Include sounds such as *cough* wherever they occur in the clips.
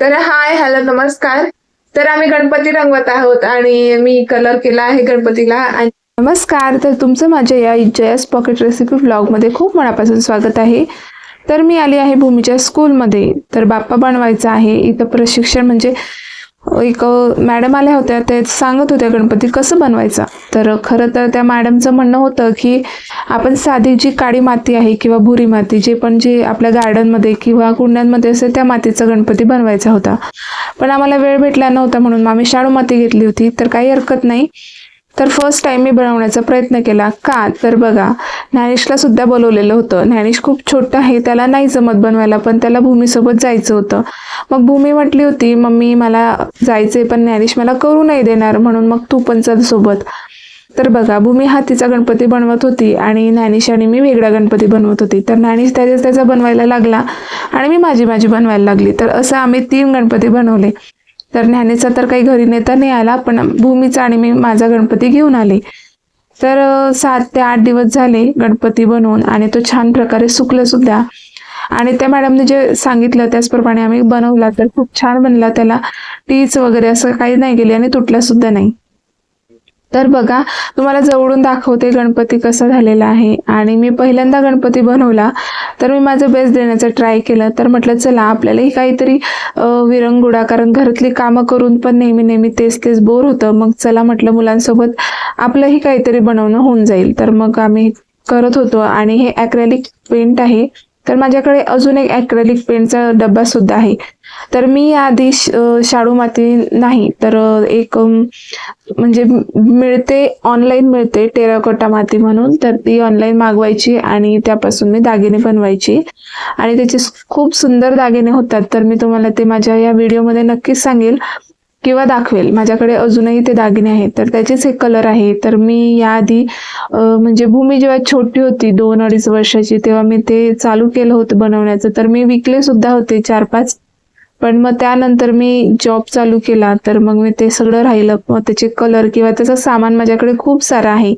तर hi hello नमस्कार. तर आम्ही गणपती रंगवत आहोत आणि मी कलर केला आहे गणपतीला आणि नमस्कार तर तुमचं माझ्या या जयस पॉकेट रेसिपी ब्लॉगमध्ये खूप मनापासून स्वागत आहे. तर मी आली आहे भूमीच्या स्कूलमध्ये तर बाप्पा बनवायचा आहे. इथं प्रशिक्षण म्हणजे एक मॅडम आल्या होत्या ते सांगत होत्या गणपती कसं बनवायचा? तर खरं तर त्या मॅडमचं म्हणणं होतं की आपण साधी जी काळी माती आहे किंवा भुरी माती जे पण जे आपल्या गार्डनमध्ये किंवा कुंड्यांमध्ये असेल त्या मातीचा गणपती बनवायचा होता. पण आम्हाला वेळ भेटला नव्हता म्हणून आम्ही शाडू माती घेतली होती तर काही हरकत नाही. तर फर्स्ट टाइम मी बनवण्याचा प्रयत्न केला. का? तर बघा ज्ञानेशला सुद्धा बोलवलेलं होतं. ज्ञानेश खूप छोटं आहे त्याला नाही जमत बनवायला पण त्याला भूमीसोबत जायचं होतं. मग भूमी म्हटली होती मम्मी मला जायचंय पण ज्ञानेश मला करू नाही देणार म्हणून मग तू पण चल सोबत. तर बघा भूमी हातीचा गणपती बनवत होती आणि ज्ञानेश आणि मी वेगळा गणपती बनवत होती. तर ज्ञानेश त्याचा त्याचा बनवायला लागला आणि मी माझी माझी बनवायला लागली. तर असं आम्ही तीन गणपती बनवले. तर ज्ञानेचा तर काही घरी नेता नाही आला पण भूमीचा आणि मी माझा गणपती घेऊन आले. तर सात ते आठ दिवस झाले गणपती बनवून आणि तो छान प्रकारे सुकलं सुद्धा. आणि त्या मॅडमने जे सांगितलं त्याचप्रमाणे आम्ही बनवला तर खूप छान बनला त्याला टीच वगैरे असं काही नाही गेली आणि तुटला सुद्धा नाही. तर बघा तुम्हाला जवळून दाखवते गणपती कसा झालेला आहे. आणि मी पहिल्यांदा गणपती बनवला तर मी माझं बेस्ट देण्याचं ट्राय केलं. तर म्हटलं चला आपल्यालाही काहीतरी विरंगुडा कारण घरातली कामं करून पण नेहमी नेहमी तेच तेच बोर होतं. मग चला म्हटलं मुलांसोबत आपलंही काहीतरी बनवणं होऊन जाईल. तर मग आम्ही करत होतो. आणि हे ॲक्रेलिक पेंट आहे. तर माझ्याकडे अजून एक ॲक्रेलिक पेंटचा डब्बा सुद्धा आहे. तर मी आधी श- शाडू माती नाही तर एक म्हणजे मिळते ऑनलाईन मिळते टेराकोटा माती म्हणून. तर ती ऑनलाईन मागवायची आणि त्यापासून मी दागिने बनवायची. आणि त्याचे खूप सुंदर दागिने होतात. तर मी तुम्हाला ते माझ्या या व्हिडिओमध्ये नक्कीच सांगेल. किंवा दाखवेल. माझ्याकडे अजूनही ते दागिने आहेत. तर त्याचेच हे कलर आहे. तर मी याआधी म्हणजे भूमी जेव्हा छोटी होती दोन अडीच वर्षाची तेव्हा मी ते चालू केलं होतं बनवण्याचं. तर मी विकले सुद्धा होते चार पाच पण मग त्यानंतर मी जॉब चालू केला. तर मग मी ते सगळं राहिलं. मग त्याचे कलर किंवा त्याचं सामान माझ्याकडे खूप सारं आहे.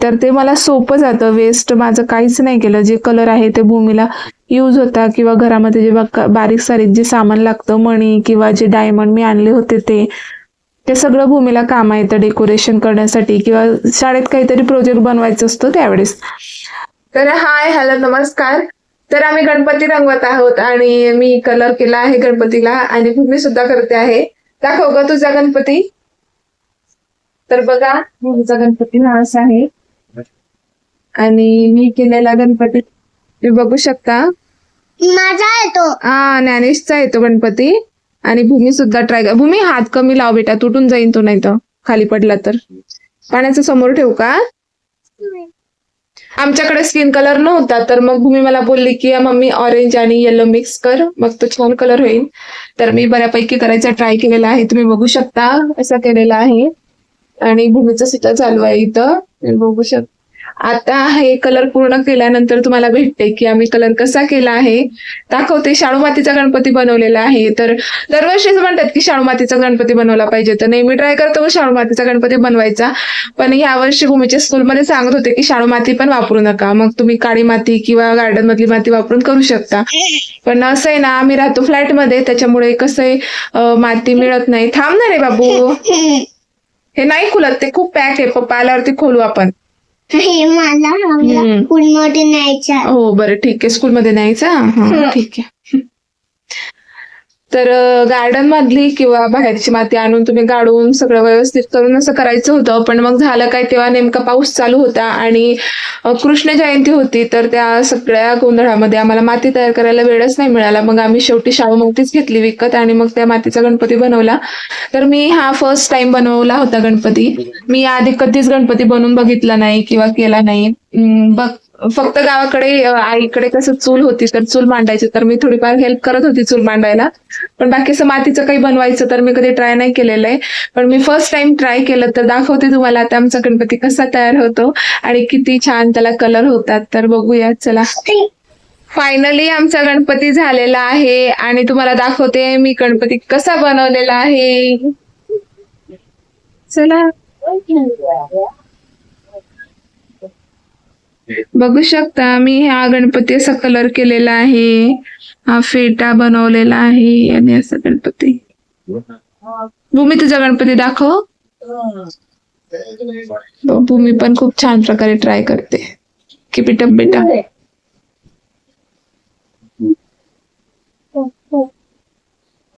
तर ते मला सोपं जातं. वेस्ट माझं काहीच नाही केलं. जे कलर आहे ते भूमीला यूज होता किंवा घरामध्ये जे बा- बारीक सारीक जे सामान लागतं मणी किंवा जे डायमंड मी आणले होते ते ते सगळं भूमीला काम येतं डेकोरेशन करण्यासाठी किंवा शाळेत काहीतरी प्रोजेक्ट बनवायचं असतो त्यावेळेस. तर हाय हॅलो नमस्कार. तर आम्ही गणपती रंगवत आहोत आणि मी कलर केला आहे गणपतीला आणि भूमी सुद्धा करते आहे. दाखव ग तुझा गणपती. तर बघा भूमीचा गणपती हा असा आहे. आणि मी केलेला गणपती. तुम्ही बघू शकता. माझा येतो. हा ज्ञानेशचा येतो गणपती. आणि भूमी सुद्धा ट्राय भूमी हात कमी लाव बेटा तुटून जाईन तो नाही तर खाली पडला तर. पाण्याचं समोर ठेवू का? आमच्याकडे स्किन कलर नव्हता तर मग भूमी मला बोलली की मम्मी ऑरेंज आणि येलो मिक्स कर मग तो छान कलर होईल. तर मी बऱ्यापैकी करायचा ट्राय केलेला आहे. तुम्ही बघू शकता असा केलेला आहे. आणि भूमीचं सुद्धा चालू आहे इथं. बघू शकता. आता हे कलर पूर्ण केल्यानंतर तुम्हाला भेटते की आम्ही कलर कसा केला आहे. दाखवते शाडू मातीचा गणपती बनवलेला आहे. तर दरवर्षीच म्हणतात की शाडू मातीचा गणपती बनवला पाहिजे. तर नेहमी ट्राय करतो शाडू मातीचा गणपती बनवायचा. पण यावर्षी भूमीच्या स्कूलमध्ये सांगत होते की शाडू माती पण वापरू नका. मग तुम्ही काळी माती किंवा गार्डन मधली माती वापरून करू शकता. पण असं आहे ना आम्ही राहतो फ्लॅटमध्ये. त्याच्यामुळे कसं आहे माती मिळत नाही. थांब ना रे बाबू. *laughs* हे नाही खुलत. ते खूप पॅक आहे. पप्पा आल्यावरती खोलू आपण. हे मला स्कूलमध्ये न्यायचं. हो बरं ठीक आहे. स्कूलमध्ये न्यायचा? हा. ठीक आहे. तर गार्डन मधली किंवा बाहेरची माती आणून तुम्ही गाडून सगळं व्यवस्थित करून असं करायचं होतं. पण मग झालं काय तेव्हा नेमका पाऊस चालू होता आणि कृष्ण जयंती होती. तर त्या सगळ्या गोंधळामध्ये आम्हाला माती तयार करायला वेळच नाही मिळाला. मग आम्ही शेवटी शाळू मातीच घेतली विकत आणि मग त्या मातीचा गणपती बनवला. तर मी हा फर्स्ट टाइम बनवला होता गणपती. मी आधी कधीच गणपती बनवून बघितला नाही किंवा केला नाही. बघ फक्त गावाकडे आईकडे कसं चूल होती तर चूल मांडायची तर मी थोडीफार हेल्प करत होती चूल मांडायला. पण बाकी असं मातीचं काही बनवायचं तर मी कधी ट्राय नाही केलेलं आहे. पण मी फर्स्ट टाइम ट्राय केलं तर दाखवते तुम्हाला आता आमचा गणपती कसा तयार होतो आणि किती छान त्याला कलर होतात. तर बघूया चला. फायनली आमचा गणपती झालेला आहे आणि तुम्हाला दाखवते मी गणपती कसा बनवलेला आहे. चला. बघू शकता मी हा गणपती असा कलर केलेला आहे. हा फेटा बनवलेला आहे आणि असा गणपती. भूमी तुझा गणपती दाखव. भूमी पण खूप छान प्रकारे ट्राय करते. की पिटअप बेटा.